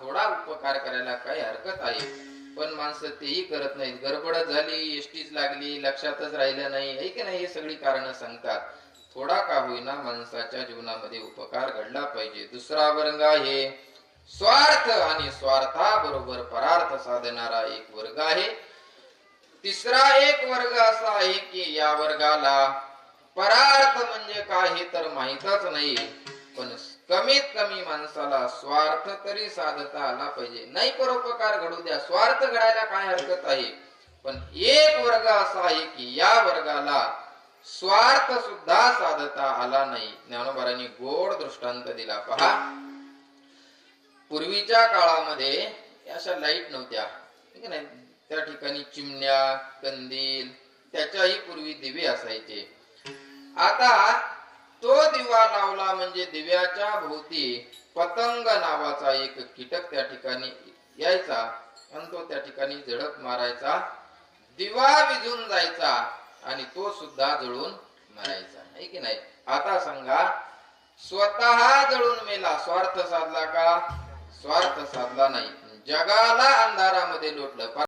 थोडा उपकार करायला काही हरकत आहे. पण माणसं तेही करत नाहीत. गडबडच झाली एसटीच लागली लक्षातच राहिलं नाही. आहे की नाही हे सगळी कारण सांगतात. थोडा का होईना माणसाच्या जीवनामध्ये उपकार घडला पाहिजे. दुसरा वर्ग आहे स्वार्थ आणि स्वार्थाबरोबर परार्थ साधणारा एक वर्ग आहे. तिसरा एक वर्ग असा आहे की या वर्गाला परार्थ म्हणजे काय हे तर माहीतच नाही. कमीत कमी माणसाला स्वार्थ तरी साधता आला पाहिजे. नाही परोपकार घडू द्या. स्वार्थ घडायला काय हरकत आहे? पण एक वर्ग असा आहे की या वर्गाला स्वार्थ सुद्धा साधता आला नाही. ज्ञानोबारांनी गोड दृष्टांत दिला. पहा. पूर्वीच्या काळामध्ये अशा लाइट नव्हत्या. ठीक आहे त्या ठिकाणी चिमण्या कंदील त्याच्याही पूर्वी दिवे असायचे. आता तो दिवा लावला म्हणजे दिव्याच्या भोवती पतंग नावाचा एक कीटक त्या ठिकाणी यायचा आणि तो त्या ठिकाणी झडप मारायचा. दिवा विझून जायचा आणि तो सुद्धा जळून मरायचा. आहे की नाही? आता सांगा स्वतः जळून मेला स्वार्थ साधला का? स्वार्थ साधला नाही. जगाला अंधारामध्ये लोटलं.